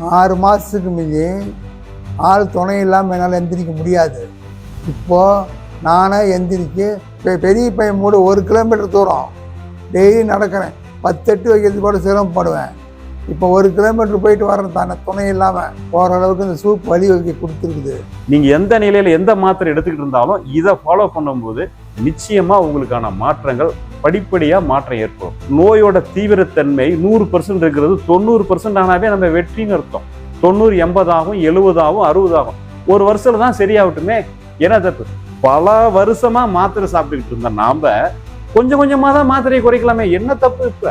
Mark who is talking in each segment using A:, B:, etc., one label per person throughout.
A: ஆறு மாதத்துக்கு மீதி ஆள் துணை இல்லாமல் என்னால் எந்திரிக்க முடியாது. இப்போது நானே எந்திரிக்கு பெ- பெரிய பையன் மூட ஒரு கிலோமீட்டர் தூரம். டெய்லி நடக்கிறேன். பத்தெட்டு வைக்கிறது கூட சிரமப்படுவேன் இப்போ ஒரு கிலோமீட்டர் போயிட்டு வரேன் தானே துணை இல்லாமல் போகிற அளவுக்கு இந்த சூப் வழி வகை கொடுத்துருக்குது.
B: நீங்கள் எந்த நிலையில் எந்த மாத்திரை எடுத்துக்கிட்டு இருந்தாலும் இதை ஃபாலோ பண்ணும்போது நிச்சயமாக உங்களுக்கான மாற்றங்கள் படிப்படியாக மாற்றம் ஏற்படும். நோயோட தீவிரத்தன்மை நூறு பர்சன்ட் இருக்கிறது தொண்ணூறு பர்சன்ட் ஆனாவே நம்ம வெற்றின்னு அர்த்தம். தொண்ணூறு எண்பதாகும் எழுபதாகும் அறுபதாகும். ஒரு வருஷத்துல தான் சரியாகட்டுமே. ஏன்னா தப்பு. பல வருஷமா மாத்திரை சாப்பிட்டுக்கிட்டு இருந்த நாம் கொஞ்சம் கொஞ்சமாக தான் மாத்திரையை குறைக்கலாமே. என்ன தப்பு இப்போ?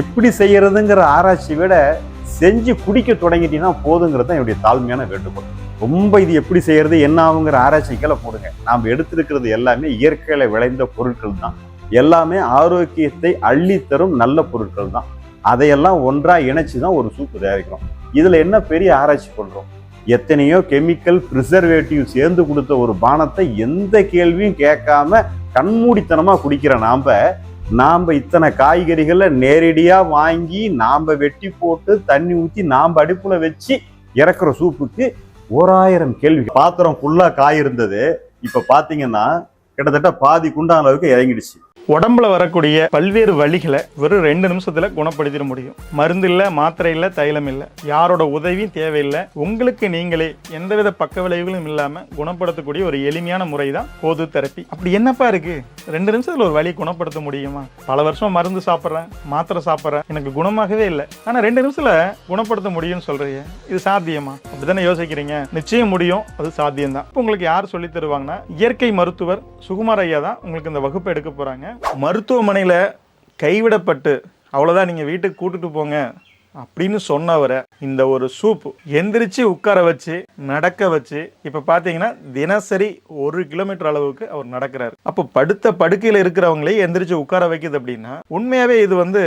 B: எப்படி செய்யறதுங்கிற ஆராய்ச்சி விட செஞ்சு குடிக்க தொடங்கிட்டீங்கன்னா போதுங்கிறது தான் என்னுடைய தாழ்மையான வேண்டுகோள். ரொம்ப இது எப்படி செய்யறது என்ன ஆகுங்கிற ஆராய்ச்சிக்கெல்லாம் போடுங்க. நாம் எடுத்திருக்கிறது எல்லாமே இயற்கையில விளைந்த பொருட்கள் தான். எல்லாமே ஆரோக்கியத்தை அள்ளி தரும் நல்ல பொருட்கள் தான். அதையெல்லாம் ஒன்றாக இணைச்சி தான் ஒரு சூப்பு தயாரிக்கிறோம். இதில் என்ன பெரிய ஆராய்ச்சி பண்ணுறோம் எத்தனையோ கெமிக்கல் ப்ரிசர்வேட்டிவ் சேர்ந்து கொடுத்த ஒரு பானத்தை எந்த கேள்வியும் கேட்காம கண்மூடித்தனமாக குடிக்கிற நாம் நாம் இத்தனை காய்கறிகளை நேரடியாக வாங்கி நாம் வெட்டி போட்டு தண்ணி ஊற்றி நாம் அடுப்பில் வச்சு இறக்குற சூப்புக்கு ஓராயிரம் கேள்வி. பாத்திரம் ஃபுல்லாக காய் இருந்தது. இப்போ பார்த்தீங்கன்னா கிட்டத்தட்ட பாதி குண்டான அளவுக்கு இறங்கிடுச்சு.
C: உடம்புல வரக்கூடிய பல்வேறு வழிகளை வெறும் ரெண்டு நிமிஷத்துல குணப்படுத்திட முடியும். மருந்து இல்ல மாத்திரை இல்ல தைலம் இல்ல. யாரோட உதவியும் தேவையில்லை. உங்களுக்கு நீங்களே எந்தவித பக்க விளைவுகளும் இல்லாம குணப்படுத்தக்கூடிய ஒரு எளிமையான முறை தான் போது தெரப்பி. அப்படி என்னப்பா இருக்கு? ரெண்டு நிமிஷத்துல ஒரு வழி குணப்படுத்த முடியுமா? பல வருஷம் மருந்து சாப்பிட்றேன் மாத்திரை சாப்பிட்றேன். எனக்கு குணமாகவே இல்லை. ஆனா ரெண்டு நிமிஷத்துல குணப்படுத்த முடியும்னு சொல்றீங்க. இது சாத்தியமா? அப்படிதானே யோசிக்கிறீங்க? நிச்சயம் முடியும். அது சாத்தியம் தான் உங்களுக்கு யார் சொல்லி தருவாங்கன்னா இயற்கை மருத்துவர் சுகுமார் ஐயா தான் உங்களுக்கு இந்த வகுப்பு எடுக்க போறாங்க. மருத்துவமனையில் கைவிடப்பட்டு அவ்வளோதான் நீங்கள் வீட்டுக்கு கூட்டிட்டு போங்க அப்படின்னு சொன்னவரை இந்த ஒரு சூப் எந்திரிச்சு உட்கார வச்சு நடக்க வச்சு இப்போ பார்த்தீங்கன்னா தினசரி ஒரு கிலோமீட்டர் அளவுக்கு அவர் நடக்கிறார். அப்போ படுத்த படுக்கையில் இருக்கிறவங்களே எந்திரிச்சு உட்கார வைக்குது அப்படின்னா உண்மையாகவே இது வந்து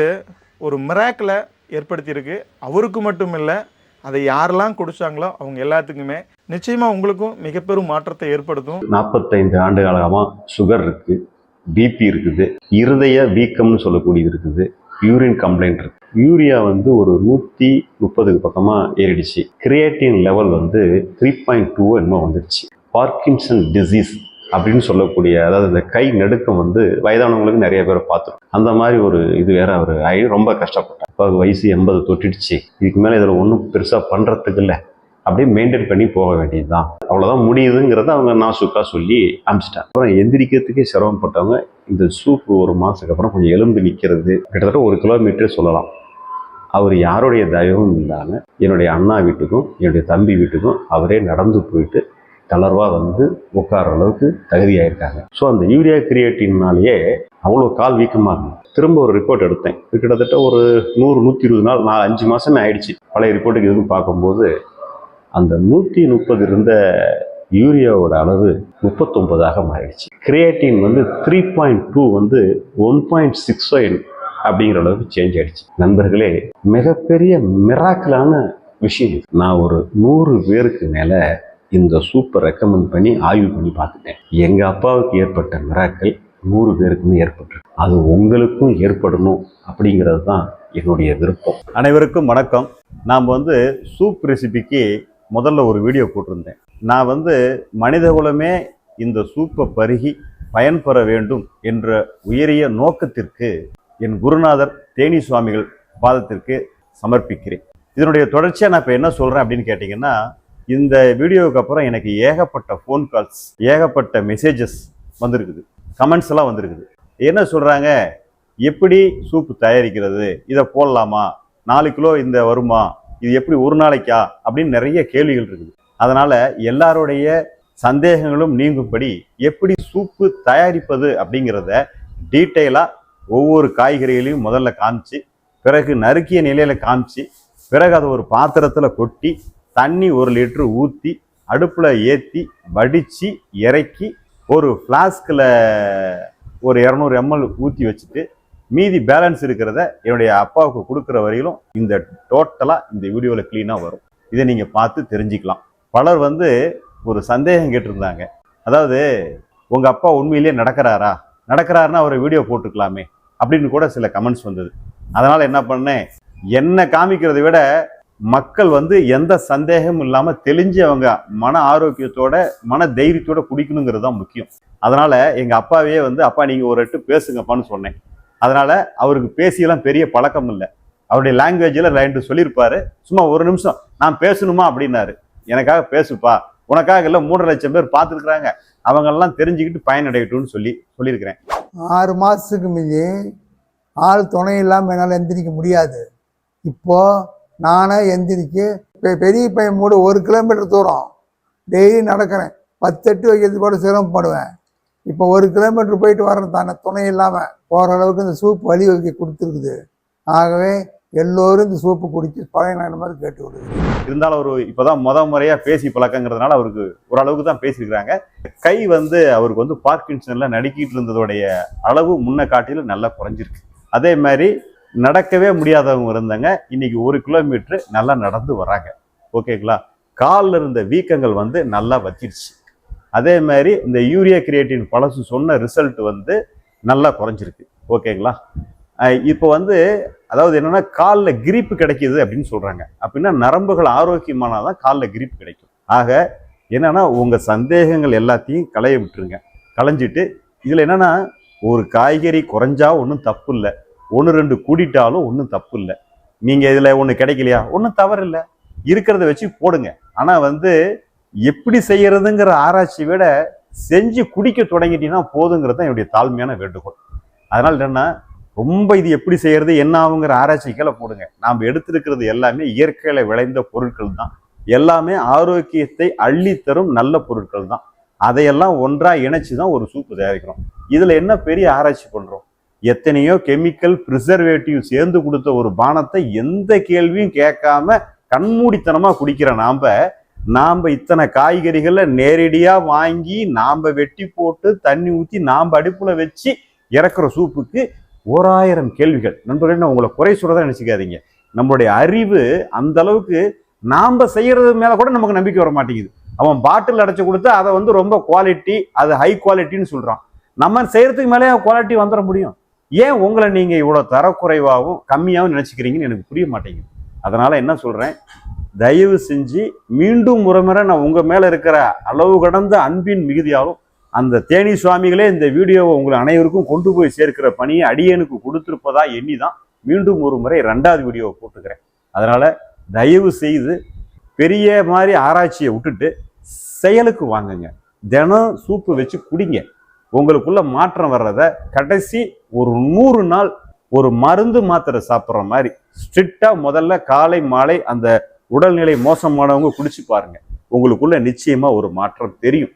C: ஒரு மிராக்கில் ஏற்படுத்தியிருக்கு. அவருக்கு மட்டும் இல்லை அதை யாரெல்லாம் குடிச்சாங்களோ அவங்க எல்லாத்துக்குமே நிச்சயமாக உங்களுக்கும் மிகப்பெரும் மாற்றத்தை ஏற்படுத்தும்.
B: நாற்பத்தைந்து ஆண்டு காலமாக சுகர் இருக்குது பிபி இருக்குது. இருதய வீக்கம்னு சொல்லக்கூடியது இருக்குது. யூரின் கம்ப்ளைண்ட் இருக்கு. யூரியா வந்து ஒரு நூற்றி முப்பதுக்கு பக்கமாக ஏறிடுச்சு. கிரியேட்டின் லெவல் வந்து த்ரீ பாயிண்ட் டூ என்னமோ வந்துடுச்சு. பார்க்கின்சன் டிசீஸ் அப்படின்னு சொல்லக்கூடிய அதாவது இந்த கை நடுக்கம் வந்து வயதானவங்களுக்கு நிறைய பேரை பார்த்துரும். அந்த மாதிரி ஒரு இது வேற அவர் ஆகி ரொம்ப கஷ்டப்பட்டார். இப்போ வயசு எண்பது தொட்டிடுச்சு. இதுக்கு மேலே இதில் ஒன்றும் பெருசாக பண்ணுறதுக்கு இல்லை. அப்படியே மெயின்டைன் பண்ணி போக வேண்டியது தான் அவ்வளோதான் முடியுதுங்கிறத அவங்க நாசுக்காக சொல்லி அமிச்சிட்டாங்க அப்புறம் எந்திரிக்கிறதுக்கே சிரமப்பட்டவங்க இந்த சூப்பு ஒரு மாதத்துக்கு அப்புறம் கொஞ்சம் எலும்பு நிற்கிறது கிட்டத்தட்ட ஒரு கிலோமீட்டர் சொல்லலாம். அவர் யாருடைய தயவும் இல்லாமல் என்னுடைய அண்ணா வீட்டுக்கும் என்னுடைய தம்பி வீட்டுக்கும் அவரே நடந்து போயிட்டு தளர்வாக வந்து உட்கார அளவுக்கு தகுதியாயிருக்காங்க. ஸோ அந்த யூரியா கிரியேட்டின்னாலேயே அவ்வளோ கால் வீக்கமாக இருந்தது. திரும்ப ஒரு ரிப்போர்ட் எடுத்தேன். கிட்டத்தட்ட ஒரு நூறு நூற்றி இருபது நாள் நான் அஞ்சு மாதமே ஆயிடுச்சு. பழைய ரிப்போர்ட்டுக்கு எதுவும் பார்க்கும்போது அந்த நூற்றி முப்பது இருந்த யூரியாவோட அளவு முப்பத்தொன்பதாக மாறிடுச்சு. கிரியேட்டின் வந்து த்ரீ பாயிண்ட் டூ வந்து ஒன் பாயிண்ட் சிக்ஸ் ஃபைவ் அப்படிங்கிற அளவுக்கு சேஞ்ச் ஆயிடுச்சு. நண்பர்களே மிகப்பெரிய மிராக்கலான விஷயம் இது. நான் ஒரு நூறு பேருக்கு மேலே இந்த சூப்பை ரெக்கமெண்ட் பண்ணி ஆய்வு பண்ணி பார்த்துட்டேன். எங்கள் அப்பாவுக்கு ஏற்பட்ட மிராக்கள் நூறு பேருக்குமே ஏற்பட்டிருக்கு. அது உங்களுக்கும் ஏற்படணும் அப்படிங்கிறது தான் என்னுடைய விருப்பம். அனைவருக்கும் வணக்கம். நாம் வந்து சூப் ரெசிபிக்கு முதல்ல ஒரு வீடியோ போட்டிருந்தேன். நான் வந்து மனிதகுலமே இந்த சூப்பை பருகி பயன்பெற வேண்டும் என்ற உயரிய நோக்கத்திற்கு என் குருநாதர் தேனி சுவாமிகள் பாதத்திற்கு சமர்ப்பிக்கிறேன். இதனுடைய தொடர்ச்சியாக நான் இப்போ என்ன சொல்கிறேன் அப்படின்னு கேட்டிங்கன்னா இந்த வீடியோவுக்கு அப்புறம் எனக்கு ஏகப்பட்ட ஃபோன் கால்ஸ் ஏகப்பட்ட மெசேஜஸ் வந்திருக்குது. கமெண்ட்ஸ் எல்லாம் வந்திருக்குது. என்ன சொல்கிறாங்க எப்படி சூப்பு தயாரிக்கிறது? இதை போடலாமா? நாலு கிலோ இந்த வருமா? இது எப்படி ஒரு நாளைக்கா அப்படின்னு நிறைய கேள்விகள் இருக்குது. அதனால எல்லாருடைய சந்தேகங்களும் நீங்கும்படி எப்படி சூப்பு தயாரிப்பது அப்படிங்கிறத டீட்டெயிலாக ஒவ்வொரு காய்கறிகளையும் முதல்ல காமிச்சு பிறகு நறுக்கிய நிலையில் காமிச்சு பிறகு அதை ஒரு பாத்திரத்தில் கொட்டி தண்ணி ஒரு லிட்டர் ஊற்றி அடுப்பில் ஏற்றி வடித்து இறக்கி ஒரு ஃப்ளாஸ்கில் ஒரு இரநூறு எம்எல் ஊற்றி வச்சுட்டு மீதி பேலன்ஸ் இருக்கிறத என்னுடைய அப்பாவுக்கு கொடுக்குற வரையிலும் இந்த டோட்டலாக இந்த வீடியோவில் க்ளீனாக வரும். இதை நீங்கள் பார்த்து தெரிஞ்சுக்கலாம். பலர் வந்து ஒரு சந்தேகம் கேட்டிருந்தாங்க. அதாவது உங்கள் அப்பா உண்மையிலேயே நடக்கிறாரா? நடக்கிறாருன்னா அவரை வீடியோ போட்டுக்கலாமே. அப்படின்னு கூட சில கமெண்ட்ஸ் வந்தது. அதனால் என்ன பண்ணேன்? என்ன காமிக்கிறதை விட மக்கள் வந்து எந்த சந்தேகமும் இல்லாமல் தெளிஞ்சு அவங்க மன ஆரோக்கியத்தோட மன தைரியத்தோட குடிக்கணுங்கிறது தான் முக்கியம். அதனால் எங்கள் அப்பாவே வந்து அப்பா நீங்கள் ஒரு எட்டு பேசுங்கப்பான்னு சொன்னேன். அதனால் அவருக்கு பேசியெல்லாம் பெரிய பழக்கம் இல்லை. அவருடைய லாங்குவேஜில் ரெண்டு சொல்லியிருப்பாரு. சும்மா ஒரு நிமிஷம் நான் பேசணுமா? அப்படின்னாரு. எனக்காக பேசுப்பா. உனக்காக இல்லை மூன்றரை லட்சம் பேர் பார்த்துருக்குறாங்க. அவங்கெல்லாம் தெரிஞ்சுக்கிட்டு பயனடையட்டும்னு சொல்லி சொல்லியிருக்கிறேன்.
A: ஆறு மாதத்துக்கு மீதி ஆள் துணை இல்லாமல் என்னால் எந்திரிக்க முடியாது. இப்போது நானே எந்திரிக்கு பெரிய பையன் மூடு ஒரு கிலோமீட்டர் தூரம். டெய்லி நடக்கிறேன். பத்தெட்டு வைக்கிறதுக்கு கூட சிரமப்படுவேன். இப்போ ஒரு கிலோமீட்டர் போயிட்டு வர்றது தானே துணை இல்லாமல் போகிற அளவுக்கு இந்த சூப் வழி வைக்க கொடுத்துருக்குது. ஆகவே எல்லோரும் இந்த சூப்பு குடிச்சு பழைய மாதிரி கேட்டு விடுது.
B: இருந்தாலும் ஒரு இப்போதான் முத முறையாக பேசி பழக்கங்கிறதுனால அவருக்கு ஓரளவுக்கு தான் பேசியிருக்கிறாங்க. கை வந்து அவருக்கு வந்து பார்க்கின்சன்ல நடுக்கிட்டு இருந்ததோடைய அளவு முன்ன காட்டிலும் நல்லா குறைஞ்சிருக்கு. அதே மாதிரி நடக்கவே முடியாதவங்க இருந்தாங்க. இன்னைக்கு ஒரு கிலோமீட்டர் நல்லா நடந்து வராங்க. ஓகேங்களா? காலில் இருந்த வீக்கங்கள் வந்து நல்லா வச்சிருச்சு. அதே மாதிரி இந்த யூரியா கிரியேட்டின் பழசு சொன்ன ரிசல்ட் வந்து நல்லா குறைஞ்சிருக்கு. ஓகேங்களா? இப்போ வந்து அதாவது என்னன்னா காலில் கிரிப்பு கிடைக்கிது அப்படின்னு சொல்கிறாங்க அப்படின்னா நரம்புகள் ஆரோக்கியமானாதான் காலில் கிரிப்பு கிடைக்கும். ஆக என்னென்னா உங்கள் சந்தேகங்கள் எல்லாத்தையும் களைய விட்டுருங்க. களைஞ்சிட்டு இதில் என்னென்னா ஒரு காய்கறி குறைஞ்சா ஒன்றும் தப்பு இல்லை ஒன்று ரெண்டு கூடிட்டாலும் ஒன்றும் தப்பு இல்லை நீங்கள் இதில் ஒன்று கிடைக்கலையா? ஒன்றும் தவறு இல்லை இருக்கிறத வச்சு போடுங்க. ஆனால் வந்து எப்படி செய்யறதுங்கிற ஆராய்ச்சி விட செஞ்சு குடிக்க தொடங்கிட்டீங்கன்னா போதுங்கிறது தான் என்னுடைய தாழ்மையான வேண்டுகோள். அதனால என்னன்னா ரொம்ப இது எப்படி செய்யறது என்ன ஆகுங்கிற ஆராய்ச்சிக்கெல்லாம் போடுங்க. நாம் எடுத்திருக்கிறது எல்லாமே இயற்கையில விளைந்த பொருட்கள் தான். எல்லாமே ஆரோக்கியத்தை அள்ளி தரும் நல்ல பொருட்கள் தான். அதையெல்லாம் ஒன்றா இணைச்சு தான் ஒரு சூப்பு தயாரிக்கிறோம். இதுல என்ன பெரிய ஆராய்ச்சி பண்றோம்? எத்தனையோ கெமிக்கல் ப்ரிசர்வேட்டிவ் சேர்ந்து கொடுத்த ஒரு பானத்தை எந்த கேள்வியும் கேட்காம கண்மூடித்தனமா குடிக்கிற நாம் நாம் இத்தனை காய்கறிகளை நேரடியாக வாங்கி நாம் வெட்டி போட்டு தண்ணி ஊற்றி நாம் அடுப்பில் வச்சு இறக்குற சூப்புக்கு ஓராயிரம் கேள்விகள். நண்பர்களே நான் உங்களை குறை சொல்கிறதா நினச்சிக்காதீங்க. நம்மளுடைய அறிவு அந்த அளவுக்கு நாம் செய்கிறது மேலே கூட நமக்கு நம்பிக்கை வர மாட்டேங்குது. அவன் பாட்டில் அடைச்சி கொடுத்து அதை வந்து ரொம்ப குவாலிட்டி அது ஹை குவாலிட்டின்னு சொல்கிறான் நம்ம செய்கிறதுக்கு மேலே குவாலிட்டி வந்துட முடியும். ஏன் உங்களை நீங்கள் இவ்வளோ தரக்குறைவாகவும் கம்மியாகவும் நினச்சிக்கிறீங்கன்னு எனக்கு புரிய மாட்டேங்குது. அதனால் என்ன சொல்கிறேன் தயவு செஞ்சு மீண்டும் முறைமுறை நான் உங்கள் மேலே இருக்கிற அளவு கடந்த அன்பின் மிகுதியாலும் அந்த தேனி சுவாமிகளே இந்த வீடியோவை உங்கள் அனைவருக்கும் கொண்டு போய் சேர்க்கிற பணியை அடியனுக்கு கொடுத்துருப்பதா எண்ணி தான் மீண்டும் ஒரு முறை ரெண்டாவது வீடியோவை போட்டுக்கிறேன். அதனால் தயவு செய்து பெரிய மாதிரி ஆராய்ச்சியை விட்டுட்டு செயலுக்கு வாங்குங்க. தினம் சூப்பு வச்சு குடிங்க. உங்களுக்குள்ள மாற்றம் வர்றத கடைசி ஒரு நூறு நாள் ஒரு மருந்து மாத்திரை சாப்பிட்ற மாதிரி ஸ்ட்ரிக்டாக முதல்ல காலை மாலை அந்த உடல்நிலை மோசமானவங்க குடிச்சு பாருங்க. உங்களுக்குள்ள நிச்சயமா ஒரு மாற்றம் தெரியும்.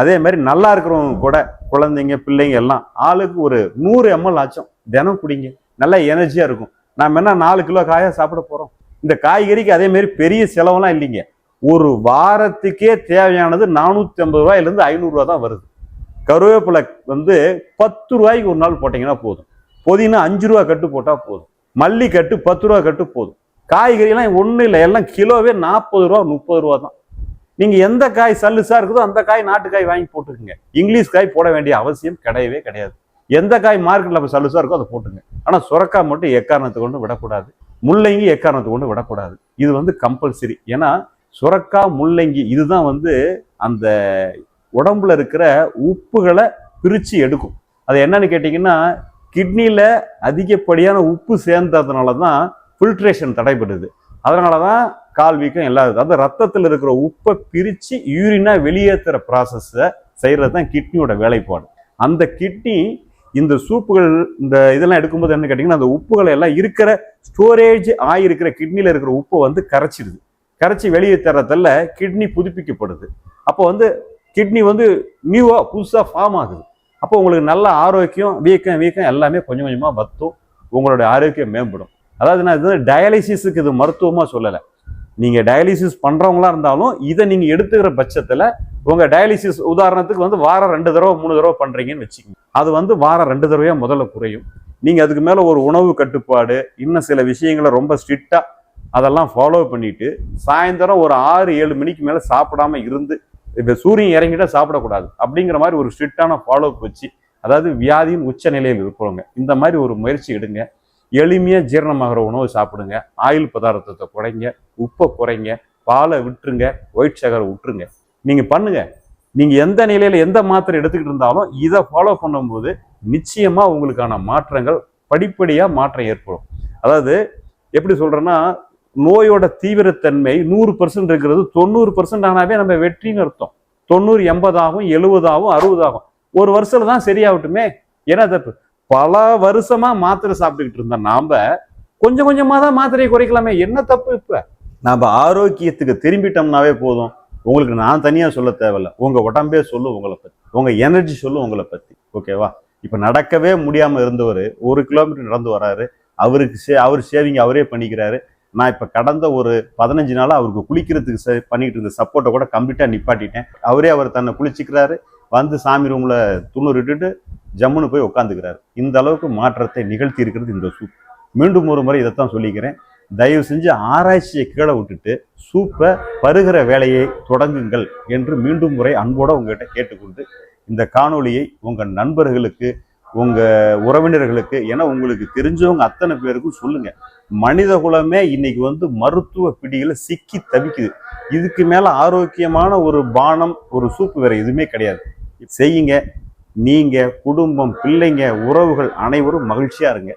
B: அதே மாதிரி நல்லா இருக்கிறவங்க கூட குழந்தைங்க பிள்ளைங்க எல்லாம் ஆளுக்கு ஒரு நூறு எம்எல் ஆச்சும் தினம் குடிங்க. நல்லா எனர்ஜியா இருக்கும். நாம என்ன நாலு கிலோ காயா சாப்பிட போறோம்? இந்த காய்கறிக்கு அதே மாதிரி பெரிய செலவெல்லாம் இல்லைங்க. ஒரு வாரத்துக்கே தேவையானது நானூத்தி ஐம்பது ரூபாயிலிருந்து ஐநூறுரூவா தான் வருது. கருவேப்பிலை வந்து பத்து ரூபாய்க்கு ஒரு நாள் போட்டீங்கன்னா போதும். புதினா அஞ்சு ரூபா கட்டு போட்டால் போதும். மல்லி கட்டு பத்து ரூபா கட்டு போதும். காய்கறி ஒன்றும் இல்லை. எல்லாம் கிலோவே நாற்பது ரூபா முப்பது ரூபா தான். நீங்கள் எந்த காய் சல்லுசாக இருக்குதோ அந்த காய் நாட்டு காய் வாங்கி போட்டுக்கோங்க. இங்கிலீஷ் காய் போட வேண்டிய அவசியம் கிடையவே கிடையாது. எந்த காய் மார்க்கெட்டில் இப்போ சல்லுசாக இருக்கோ அதை போட்டுங்க. ஆனால் சுரக்காய் மட்டும் எக்காரணத்தை கொண்டு விடக்கூடாது. முள்ளங்கி எக்காரணத்தை கொண்டு விடக்கூடாது. இது வந்து கம்பல்சரி ஏன்னா சுரக்கா முள்ளங்கி இதுதான் வந்து அந்த உடம்புல இருக்கிற உப்புகளை பிரித்து எடுக்கும். அது என்னன்னு கேட்டிங்கன்னா கிட்னியில் அதிகப்படியான உப்பு சேர்ந்ததுனால தான் ஃபில்ட்ரேஷன் தடைபடுது. அதனால தான் கால் வீக்கம் எல்லா அது ரத்தத்தில் இருக்கிற உப்பை பிரித்து யூரினா வெளியேற்றுற ப்ராசஸை செய்கிறது தான் கிட்னியோட வேலைப்பாடு. அந்த கிட்னி இந்த சூப்புகள் இந்த இதெல்லாம் எடுக்கும்போது என்ன கேட்டிங்கன்னா அந்த உப்புகளை எல்லாம் இருக்கிற ஸ்டோரேஜ் ஆகிருக்கிற கிட்னியில் இருக்கிற உப்பை வந்து கரைச்சிடுது கரைச்சி வெளியே தரத்தில் கிட்னி புதுப்பிக்கப்படுது. அப்போ வந்து கிட்னி வந்து நியூவாக புதுசாக ஃபார்ம் ஆகுது. அப்போ உங்களுக்கு நல்ல ஆரோக்கியம் வீக்கம் வீக்கம் எல்லாமே கொஞ்சம் கொஞ்சமாக வத்தும். உங்களுடைய ஆரோக்கியம் மேம்படும். அதாவது நான் இது டயாலிசிஸுக்கு இது மருத்துவமாக சொல்லலை. நீங்கள் டயாலிசிஸ் பண்ணுறவங்களா இருந்தாலும் இதை நீங்கள் எடுத்துக்கிற பட்சத்தில் உங்கள் டயாலிசிஸ் உதாரணத்துக்கு வந்து வாரம் ரெண்டு தடவை மூணு தடவை பண்ணுறீங்கன்னு வச்சுக்கோங்க. அது வந்து வாரம் ரெண்டு தடவையாக முதல்ல குறையும். நீங்கள் அதுக்கு மேலே ஒரு உணவு கட்டுப்பாடு இன்னும் சில விஷயங்களை ரொம்ப ஸ்ட்ரிக்டாக அதெல்லாம் ஃபாலோ பண்ணிட்டு சாயந்தரம் ஒரு ஆறு ஏழு மணிக்கு மேலே சாப்பிடாம இருந்து இப்போ சூரியன் இறங்கிட்டா சாப்பிடக்கூடாது அப்படிங்கிற மாதிரி ஒரு ஸ்ட்ரிக்டான ஃபாலோ வச்சு அதாவது வியாதியின் உச்ச நிலையில் இருக்கிறவங்க இந்த மாதிரி ஒரு முயற்சி எடுங்க.
D: எளிமையாக ஜீரணமாகிற உணவு சாப்பிடுங்க. ஆயில் பதார்த்தத்தை குறைங்க உப்பை குறைங்க பாலை விட்டுருங்க ஒயிட் சகரை விட்டுருங்க நீங்கள் பண்ணுங்க. நீங்கள் எந்த நிலையில் எந்த மாத்திரை எடுத்துக்கிட்டு இருந்தாலும் இதை ஃபாலோ பண்ணும்போது நிச்சயமாக உங்களுக்கான மாற்றங்கள் படிப்படியாக மாற்றம் ஏற்படும். அதாவது எப்படி சொல்கிறேன்னா நோயோட தீவிரத்தன்மை நூறு பர்சன்ட் இருக்கிறது தொண்ணூறு பர்சன்ட் ஆனாவே நம்ம வெற்றின்னு அர்த்தம். தொண்ணூறு எண்பதாகும் எழுபதாகும் அறுபதாகும் ஒரு வருஷத்துல தான் சரியாகட்டுமே. ஏன்னா தப்பு பல வருஷமா மாத்திரை சாப்பிட்டுக்கிட்டு இருந்த நாம கொஞ்சம் கொஞ்சமா தான் மாத்திரையை குறைக்கலாமே. என்ன தப்பு இப்ப?
B: நாம ஆரோக்கியத்துக்கு திரும்பிட்டோம்னாவே போதும். உங்களுக்கு நான் தனியா சொல்ல தேவையில்ல. உங்க உடம்பே சொல்லும் உங்களை பத்தி. உங்க எனர்ஜி சொல்லும் உங்களை பத்தி. ஓகேவா இப்ப நடக்கவே முடியாம இருந்தவர் ஒரு கிலோமீட்டர் நடந்து வராரு. அவருக்கு சே அவர் சேவிங் அவரே பண்ணிக்கிறாரு. நான் இப்போ கடந்த ஒரு பதினஞ்சு நாளாக அவருக்கு குளிக்கிறதுக்கு சே பண்ணிக்கிட்டு இருந்த சப்போர்ட்டை கூட கம்ப்ளீட்டாக நிப்பாட்டிட்டேன். அவரே அவர் தன்னை குளிச்சுக்கிறாரு. வந்து சாமி ரூமில் துண்ணூறு இட்டுட்டு ஜம்முன்னு போய் உட்காந்துக்கிறார் இந்த அளவுக்கு மாற்றத்தை நிகழ்த்தி இருக்கிறது இந்த சூப். மீண்டும் ஒரு முறை இதைத்தான் சொல்லிக்கிறேன். தயவு செஞ்சு ஆராய்ச்சியை கீழே விட்டுட்டு சூப்பை பருகிற வேலையை தொடங்குங்கள் என்று மீண்டும் முறை அன்போடு உங்ககிட்ட கேட்டுக்கொண்டு இந்த காணொளியை உங்கள் நண்பர்களுக்கு உங்கள் உறவினர்களுக்கு ஏன்னா உங்களுக்கு தெரிஞ்சவங்க அத்தனை பேருக்கும் சொல்லுங்கள் மனித குலமே இன்னைக்கு வந்து மருத்துவ பிடிகளை சிக்கி தவிக்குது. இதுக்கு மேலே ஆரோக்கியமான ஒரு பானம் ஒரு சூப்பு வேறு எதுவுமே கிடையாது. செய்யுங்க. நீங்கள் குடும்பம் பிள்ளைங்க உறவுகள் அனைவரும் மகிழ்ச்சியாக இருங்க.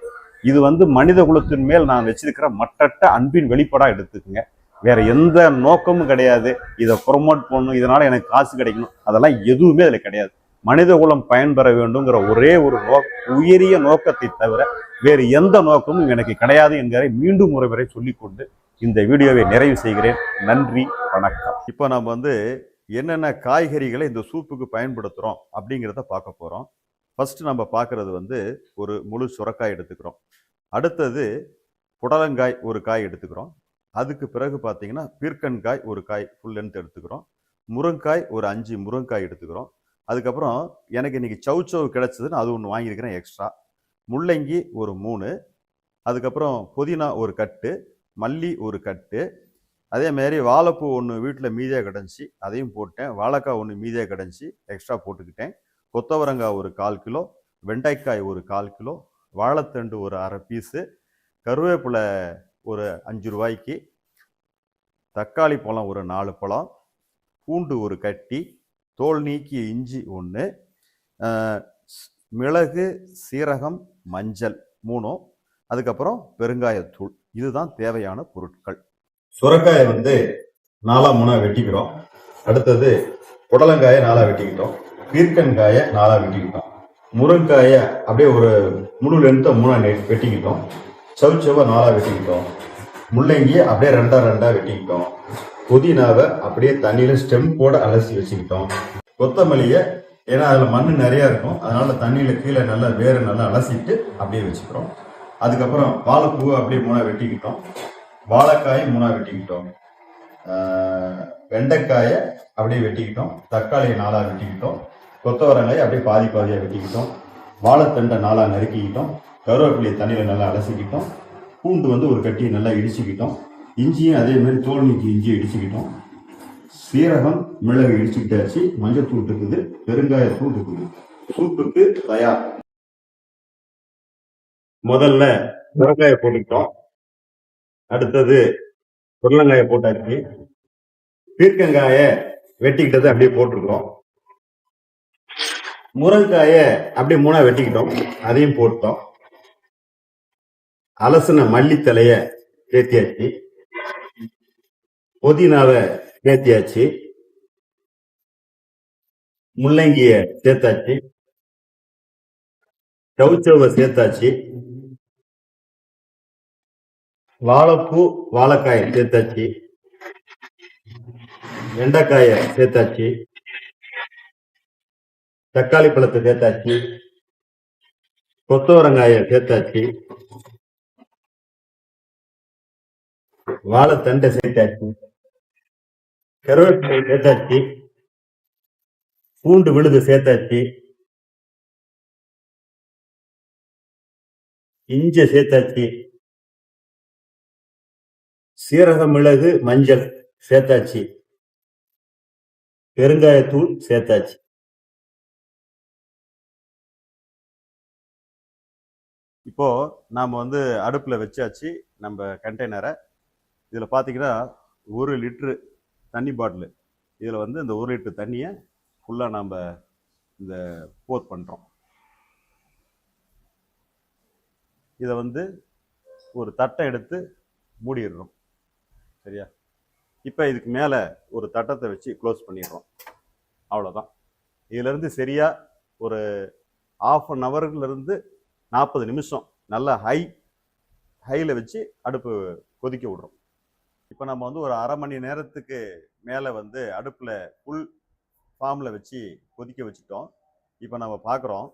B: இது வந்து மனித குலத்தின் மேல் நான் வச்சிருக்கிற மட்டற்ற அன்பின் வெளிப்பாடாக எடுத்துக்கோங்க. வேற எந்த நோக்கமும் கிடையாது. இதை ப்ரொமோட் பண்ணணும். இதனால எனக்கு காசு கிடைக்கணும். அதெல்லாம் எதுவுமே அதில் கிடையாது. மனித குலம் பயன்பெற வேண்டுங்கிற ஒரே ஒரு நோ உயரிய நோக்கத்தை தவிர வேறு எந்த நோக்கமும் எனக்கு கிடையாது என்கிறதை மீண்டும் ஒரு முறை சொல்லிக்கொண்டு இந்த வீடியோவை நிறைவு செய்கிறேன். நன்றி வணக்கம். இப்போ நம்ம வந்து என்னென்ன காய்கறிகளை இந்த சூப்புக்கு பயன்படுத்துகிறோம் அப்படிங்கிறத பார்க்க போகிறோம் ஃபஸ்ட்டு நம்ம பார்க்குறது வந்து ஒரு முழு சுரக்காய் எடுத்துக்கிறோம். அடுத்தது புடலங்காய் ஒரு காய் எடுத்துக்கிறோம். அதுக்கு பிறகு பார்த்தீங்கன்னா பீர்க்கன்காய் ஒரு காய் ஃபுல் லென்த் எடுத்துக்கிறோம். முருங்காய் ஒரு அஞ்சு முருங்காய் எடுத்துக்கிறோம். அதுக்கப்புறம் எனக்கு இன்னைக்கு சவு கிடச்சதுன்னு அது ஒன்று வாங்கியிருக்கிறேன் எக்ஸ்ட்ரா முள்ளங்கி ஒரு மூணு. அதுக்கப்புறம் புதினா ஒரு கட்டு. மல்லி ஒரு கட்டு. அதேமாரி வாழைப்பூ ஒன்று வீட்டில் மீதியாக கிடந்துச்சு அதையும் போட்டேன். வாழைக்காய் ஒன்று மீதியாக கிடந்துச்சு எக்ஸ்ட்ரா போட்டுக்கிட்டேன். கொத்தவரங்காய் ஒரு கால் கிலோ வெண்டைக்காய் ஒரு கால் கிலோ வாழைத்தண்டு ஒரு அரை பீஸு கருவேப்பிலை ஒரு அஞ்சு ரூபாய்க்கு தக்காளி பழம் ஒரு நாலு பழம் பூண்டு ஒரு கட்டி தோல் நீக்கிய இஞ்சி ஒன்று மிளகு சீரகம் மஞ்சள் மூணும் அதுக்கப்புறம் பெருங்காயத்தூள். இதுதான் தேவையான பொருட்கள்.
E: சுரக்காயை வந்து நாலா மூணா வெட்டிக்கிறோம். அடுத்தது புடலங்காயை நாலா வெட்டிக்கிட்டோம். பீர்க்கன்காயை நாலா வெட்டிக்கிட்டோம். முருங்காயை அப்படியே ஒரு முழு லென்த்தை மூணா வெட்டிக்கிட்டோம் வெட்டிக்கிட்டோம். சவுச்சவை நாலா வெட்டிக்கிட்டோம். முள்ளங்கியை அப்படியே ரெண்டா ரெண்டா வெட்டிக்கிட்டோம். புதினாவை அப்படியே தண்ணியில ஸ்டெம் போட அலசி வச்சுக்கிட்டோம். கொத்தமல்லியை ஏன்னா அதில் மண் நிறையா இருக்கும். அதனால தண்ணியில் கீழே நல்லா வேறு நல்லா அலசிட்டு அப்படியே வச்சுக்கிறோம். அதுக்கப்புறம் வாழைப்பூவை அப்படியே மூணாக வெட்டிக்கிட்டோம். வாழைக்காயை மூணாக வெட்டிக்கிட்டோம். வெண்டைக்காயை அப்படியே வெட்டிக்கிட்டோம். தக்காளியை நாளாக வெட்டிக்கிட்டோம். கொத்தவரங்காயை அப்படியே பாதி பாதியாக வெட்டிக்கிட்டோம். வாழைத்தண்டை நாளாக நறுக்கிக்கிட்டோம். கருவேப்பிலையை தண்ணியில் நல்லா அலசிக்கிட்டோம். பூண்டு வந்து ஒரு கட்டியை நல்லா இடிச்சுக்கிட்டோம். இஞ்சியும் அதே மாதிரி தோல் நீக்கி இஞ்சியை இடிச்சுக்கிட்டோம். சீரகம் மிளகு இடிச்சுக்கிட்டாச்சு. மஞ்சள் தூள் இருக்குது. பெருங்காயத்தூள் இருக்குது. சூப்புக்கு தயார். முதல்ல முருங்காயை போட்டுக்கிட்டோம். அடுத்தது புடலங்காயை போட்டாச்சு. பீர்க்கங்காயை வெட்டிக்கிட்டது அப்படியே போட்டிருக்கோம் முருங்கக்காயை அப்படியே மூணா வெட்டிக்கிட்டோம். அதையும் போட்டோம். அலசின மல்லித்தலைய தேத்தியாச்சு புதினாவை தேத்தியாச்சு முள்ளங்கிய சேர்த்தாச்சு. சவுச்சவை சேர்த்தாச்சு. வாழைப்பூ வாழைக்காய் சேர்த்தாச்சு. வெண்டைக்காயை சேர்த்தாச்சு. தக்காளி பழத்தை சேர்த்தாச்சு. கொத்தவரங்காயை சேர்த்தாச்சு. வாழைத்தண்டை சேர்த்தாச்சு. கருவேப்பிலை சேர்த்தாச்சு. பூண்டு விழுது சேர்த்தாச்சு. இஞ்ச சேர்த்தாச்சு. சீரக மிளகு மஞ்சள் சேர்த்தாச்சு. பெருங்காயத்தூள் சேர்த்தாச்சு.
B: இப்போ நாம் வந்து அடுப்பில் வச்சாச்சு நம்ம கண்டெய்னரை இதில் பார்த்தீங்கன்னா ஒரு லிட்ரு தண்ணி பாட்டிலு. இதில் வந்து இந்த ஒரு லிட்டர் தண்ணியை ஃபுல்லாக நாம் இந்த போர் பண்ணுறோம் இதை வந்து ஒரு தட்டை எடுத்து மூடிடுறோம். சரியா? இப்போ இதுக்கு மேலே ஒரு தட்டத்தை வச்சு க்ளோஸ் பண்ணிடுறோம். அவ்வளோதான் இதிலேருந்து சரியாக ஒரு ஆஃப் அன் ஹவர்லேருந்து நாற்பது நிமிஷம் நல்லா ஹை ஹையில் வச்சு அடுப்பு கொதிக்க விடுறோம். இப்போ நம்ம வந்து ஒரு அரை மணி நேரத்துக்கு மேலே வந்து அடுப்பில் ஃபுல் ஃபார்மில் வச்சு கொதிக்க வச்சுட்டோம். இப்போ நம்ம பார்க்குறோம்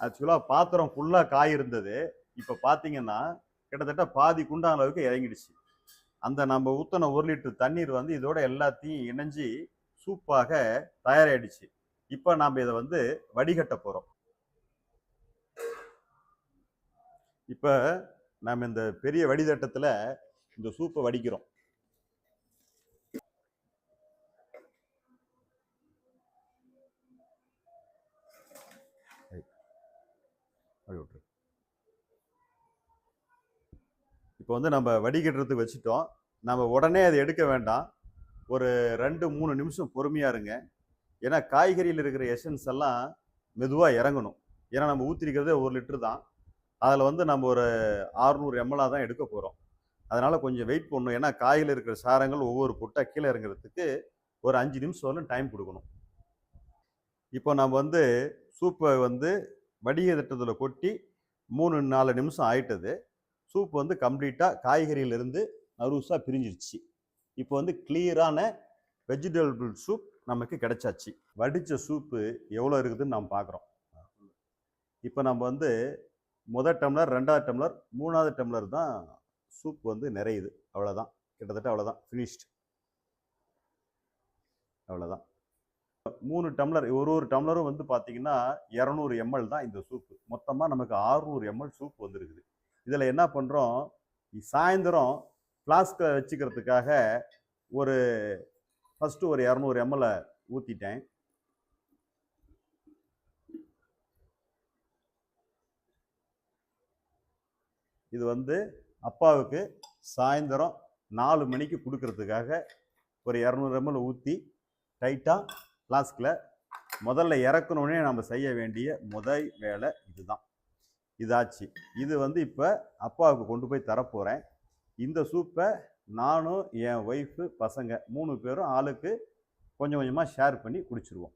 B: ஆக்சுவலாக பாத்திரம் ஃபுல்லாக காய் இருந்தது. இப்போ பார்த்தீங்கன்னா கிட்டத்தட்ட பாதி குண்டான அளவுக்கு இறங்கிடுச்சு. அந்த நம்ம ஊற்றின ஒரு லிட்டர் தண்ணீர் வந்து இதோட எல்லாத்தையும் இணைஞ்சு சூப்பாக தயாராகிடுச்சு இப்போ நாம் இதை வந்து வடிகட்ட போகிறோம் இப்போ நாம் இந்த பெரிய வடிதட்டத்தில் இந்த சூப்பை வடிக்கிறோம். இப்போ வந்து நம்ம வடிகட்டுறதுக்கு வச்சுட்டோம். நம்ம உடனே அதை எடுக்க வேண்டாம். ஒரு ரெண்டு மூணு நிமிஷம் பொறுமையாக இருங்க. ஏன்னா காய்கறியில் இருக்கிற எசன்ஸ் எல்லாம் மெதுவாக இறங்கணும். ஏன்னா நம்ம ஊற்றிருக்கிறதே ஒரு லிட்டர் தான். அதில் வந்து நம்ம ஒரு ஆறுநூறு எம்எல்லாக தான் எடுக்க போகிறோம் அதனால் கொஞ்சம் வெயிட் பண்ணணும். ஏன்னா காயில் இருக்கிற சாரங்கள் ஒவ்வொரு புட்டா கீழே இறங்குறதுக்கு ஒரு அஞ்சு நிமிஷம் வரலும் டைம் கொடுக்கணும். இப்போ நம்ம வந்து சூப்பை வந்து வடிகட்டத்தில் கொட்டி மூணு நாலு நிமிஷம் ஆயிட்டது. சூப் வந்து கம்ப்ளீட்டாக காய்கறியிலிருந்து நறுசாக பிரிஞ்சிருச்சு. இப்போ வந்து கிளியரான வெஜிடபிள் சூப் நமக்கு கிடைச்சாச்சு. வடித்த சூப்பு எவ்வளோ இருக்குதுன்னு நாம் பார்க்குறோம். இப்போ நம்ம வந்து முதல் டம்ளர் ரெண்டாவது டம்ளர் மூணாவது டம்ளர் தான் சூப் வந்து நிறையுது. அவ்வளோதான். கிட்டத்தட்ட அவ்வளோதான். ஃபினிஷ்டு அவ்வளோதான். மூணு டம்ளர் ஒரு ஒரு டம்ளரும் வந்து பார்த்தீங்கன்னா இரநூறு எம்எல் தான் இந்த சூப்பு மொத்தமாக நமக்கு 600 எம்எல் சூப் வந்துருக்குது. இதில் என்ன பண்ணுறோம் சாயந்தரம் ஃப்ளாஸ்கில் வச்சுக்கிறதுக்காக ஒரு ஃபஸ்ட்டு ஒரு இரநூறு எம்எல்ல ஊற்றிட்டேன் இது வந்து அப்பாவுக்கு சாயந்தரம் நாலு மணிக்கு கொடுக்கறதுக்காக ஒரு இரநூறு எம்எல் ஊற்றி டைட்டாக ஃப்ளாஸ்கில் முதல்ல இறக்கணுன்னே நம்ம செய்ய வேண்டிய முதல் வேலை இதுதான். இதாச்சு. இது வந்து இப்போ அப்பாவுக்கு கொண்டு போய் தரப்போகிறேன் இந்த சூப்பை நானும் என் ஒய்ஃபு பசங்க மூணு பேரும் ஆளுக்கு கொஞ்சம் கொஞ்சமாக ஷேர் பண்ணி குடிச்சிருவோம்.